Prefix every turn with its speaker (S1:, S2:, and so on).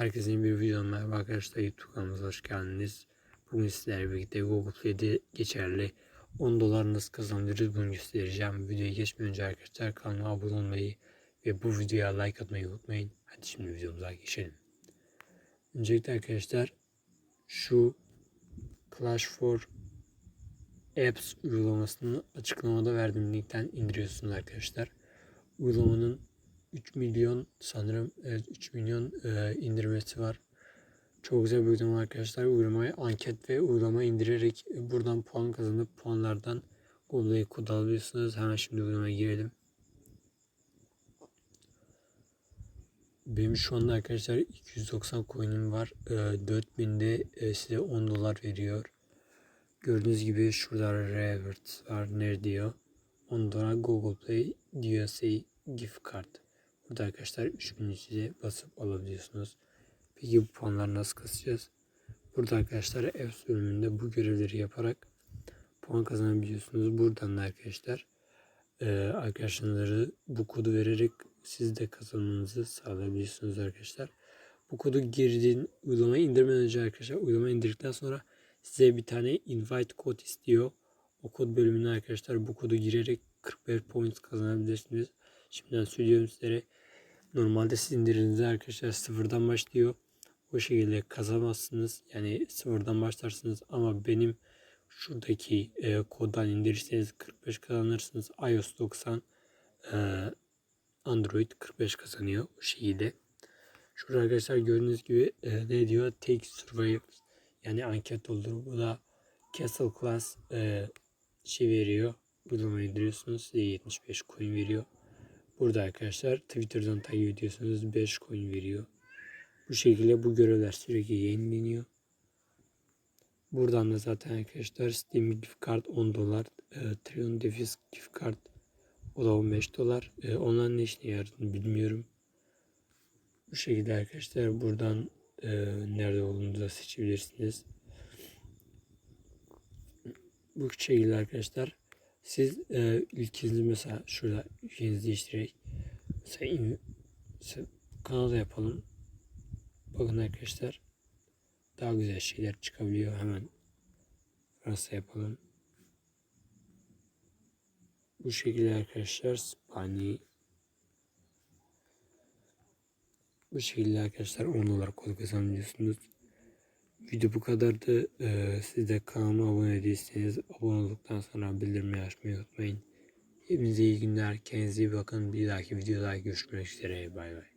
S1: Herkesin bir videodan merhaba arkadaşlar YouTube kanalımıza hoş geldiniz. Bugün sizlerle birlikte Google Play'de geçerli 10 dolar nasıl kazandırırız bunu göstereceğim. Videoya geçmeden önce arkadaşlar kanalıma abone olmayı ve bu videoya like atmayı unutmayın. Hadi şimdi videomuza geçelim. Öncelikle arkadaşlar şu Clash for Apps uygulamasını açıklamada verdiğim linkten indiriyorsunuz arkadaşlar. Uygulamanın 3 milyon sanırım evet 3 milyon e, indirmesi var. Çok güzel bir uygulama arkadaşlar. Uygulamayı anket ve uygulama indirerek buradan puan kazanıp puanlardan Google'ı kod alabiliyorsunuz. Hemen şimdi uygulamaya girelim. Benim şu anda arkadaşlar 290 coin'im var. E, 4000'de e, size 10 dolar veriyor. Gördüğünüz gibi şurada reward var. Ne diyor? 10 dolar Google Play USA gift card. Burada arkadaşlar 3000 size basıp alabiliyorsunuz. Peki bu puanları nasıl kasacağız? Burada arkadaşlar Apps bölümünde bu görevleri yaparak puan kazanabiliyorsunuz. Buradan da arkadaşlar e, arkadaşları bu kodu vererek siz de kazanmanızı sağlayabiliyorsunuz arkadaşlar. Bu kodu girdiğin uygulamayı indirmeden önce arkadaşlar uygulamayı indirdikten sonra size bir tane invite kod istiyor. O kod bölümüne arkadaşlar bu kodu girerek 45 points kazanabilirsiniz. Şimdiden söylüyorum sizlere. Normalde siz indirdiğinizde arkadaşlar sıfırdan başlıyor. O şekilde kazanmazsınız. Yani sıfırdan başlarsınız ama benim şuradaki e, koddan indirirseniz 45 kazanırsınız. iOS 90 e, Android 45 kazanıyor o şekilde. Şurada arkadaşlar gördüğünüz gibi e, ne diyor? Take Survive yani anket olur. Bu da Castle Class e, şey veriyor. Uygulamayı indiriyorsunuz. Size 75 coin veriyor. Burada arkadaşlar Twitter'dan takip ediyorsunuz 5 coin veriyor. Bu şekilde bu görevler sürekli yenileniyor. Buradan da zaten arkadaşlar Steam gift card 10 dolar. E, Trion Defis gift card o da 15 dolar. E, onların ne işine yaradığını bilmiyorum. Bu şekilde arkadaşlar buradan e, nerede olduğunu da seçebilirsiniz. Bu şekilde arkadaşlar siz e, ülkenizi mesela şurada ülkenizi değiştirerek mesela, mesela yapalım. Bakın arkadaşlar daha güzel şeyler çıkabiliyor. Hemen Fransa yapalım. Bu şekilde arkadaşlar Spanya bu şekilde arkadaşlar 10 dolar kod kazanıyorsunuz. Video bu kadardı. Ee, siz de kanalıma abone değilseniz abone olduktan sonra bildirimleri açmayı unutmayın. Hepinize iyi günler. Kendinize iyi bakın. Bir dahaki videoda görüşmek üzere. Bay bay.